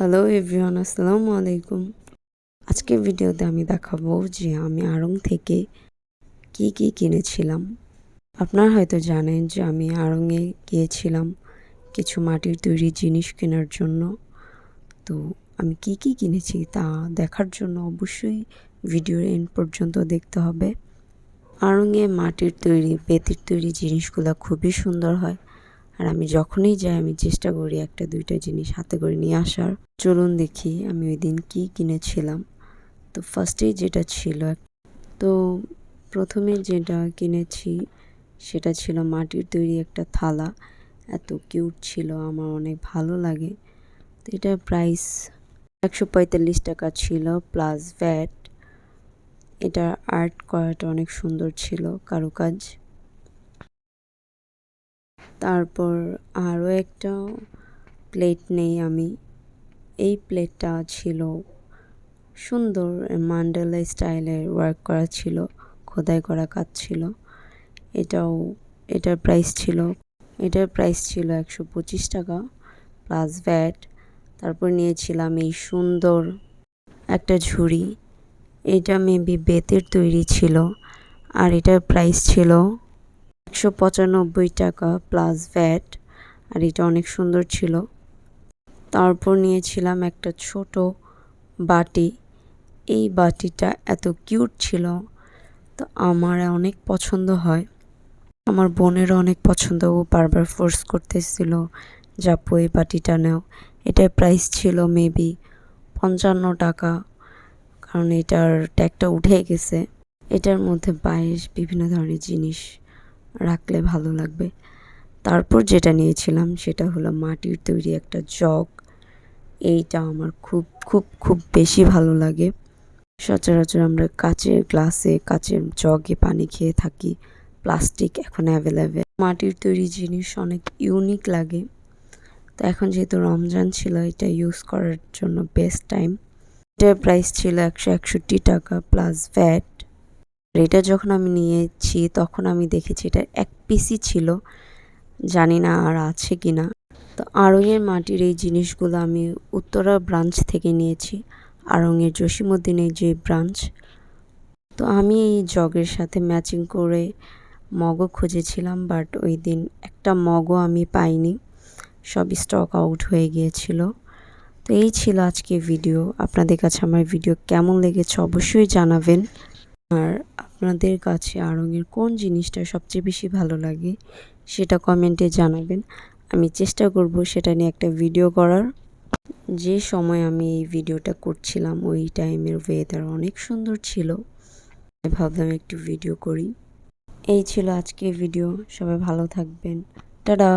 Hello everyone আসসালামু আলাইকুম আজকের ভিডিওতে আমি দেখাবো যে আমি আড়ং থেকে কি কি কিনেছিলাম। আপনারা হয়তো জানেন যে আমি আড়ংয়ে গিয়েছিলাম কিছু মাটির তৈরি জিনিস কেনার জন্য। তো আমি কি কি কিনেছি তা দেখার জন্য অবশ্যই ভিডিওর এন্ড পর্যন্ত দেখতে হবে। আড়ংয়ে মাটির তৈরি বেতের তৈরি জিনিসগুলো খুবই সুন্দর হয়। আর আমি যখনই যাই, আমি চেষ্টা করি একটা, দুইটা জিনিস হাতে করে নিয়ে আসার। চলুন দেখি আমি ওই দিন কী কিনেছিলাম। তো ফার্স্টেই যেটা ছিল, তো প্রথমে যেটা কিনেছি, সেটা ছিল মাটির তৈরি একটা থালা। এত কিউট ছিল, আমার অনেক ভালো লাগে। তো এটার প্রাইস একশো পঁয়তাল্লিশ টাকা ছিল প্লাস ভ্যাট এটার আর্ট করাটা অনেক সুন্দর ছিল, কারুকাজ। তারপর আরও একটা প্লেট নেই আমি। এই প্লেটটা ছিল সুন্দর মান্ডালা স্টাইলের ওয়ার্ক করা ছিল, খোদাই করা কাজ ছিল। এটাও, এটার প্রাইস ছিল, এটার প্রাইস ছিল একশো পঁচিশ টাকা প্লাস ভ্যাট তারপর নিয়েছিলাম এই সুন্দর একটা ঝুড়ি। এটা মেবি বেতের তৈরি ছিল। আর এটার প্রাইস ছিল একশো পঁচানব্বই টাকা প্লাস ভ্যাট আর এটা অনেক সুন্দর ছিল। তারপর নিয়েছিলাম একটা ছোট বাটি। এই বাটিটা এত কিউট ছিল, তো আমার অনেক পছন্দ হয়। আমার বোনেরও অনেক পছন্দ, ও বারবার ফোর্স করতেছিল যাপু এই বাটিটা নাও। এটার প্রাইস ছিল মেবি পঞ্চান্ন টাকা, কারণ এটার ট্যাগটা উঠে গেছে। এটার মধ্যে পায়েস বিভিন্ন ধরনের জিনিস রাখলে ভালো লাগবে। তারপর যেটা নিয়েছিলাম সেটা হলো মাটির তৈরি একটা জগ। এইটা আমার খুব খুব খুব বেশি ভালো লাগে। সচরাচর আমরা কাচের গ্লাসে, কাচের জগে পানি খেয়ে থাকি। প্লাস্টিক এখন অ্যাভেলেবেল মাটির তৈরি জিনিস অনেক ইউনিক লাগে। তো এখন যেহেতু রমজান ছিল, এটা ইউজ করার জন্য বেস্ট টাইম এটার প্রাইস ছিল একশো একষট্টি টাকা প্লাস ভ্যাট এটা যখন আমি নিয়েছি, তখন আমি দেখেছি এটা এক পিসই ছিল। জানি না আর আছে কি না তো আড়ংয়ের মাটির এই জিনিসগুলো আমি উত্তরা ব্রাঞ্চ থেকে নিয়েছি। আড়ংয়ের জসিমুদ্দিনের যে ব্রাঞ্চ তো আমি এই জগের সাথে ম্যাচিং করে মগও খুঁজেছিলাম বাট ওই দিন একটা মগও আমি পাইনি। সব স্টক আউট হয়ে গিয়েছিল। তো এই ছিল আজকে ভিডিও আপনাদের কাছে আমার ভিডিও কেমন লেগেছে অবশ্যই জানাবেন। আর আপনাদের কাছে আড়ংয়ের কোন জিনিসটা সবচেয়ে বেশি ভালো লাগে সেটা কমেন্টে জানাবেন। আমি চেষ্টা করব সেটা নিয়ে একটা ভিডিও করার। যে সময় আমি এই ভিডিওটা করছিলাম, ওই টাইমের ওয়েদার অনেক সুন্দর ছিল। ভাবলাম একটু ভিডিও করি। এই ছিল আজকে ভিডিও সবাই ভালো থাকবেন। টাটা!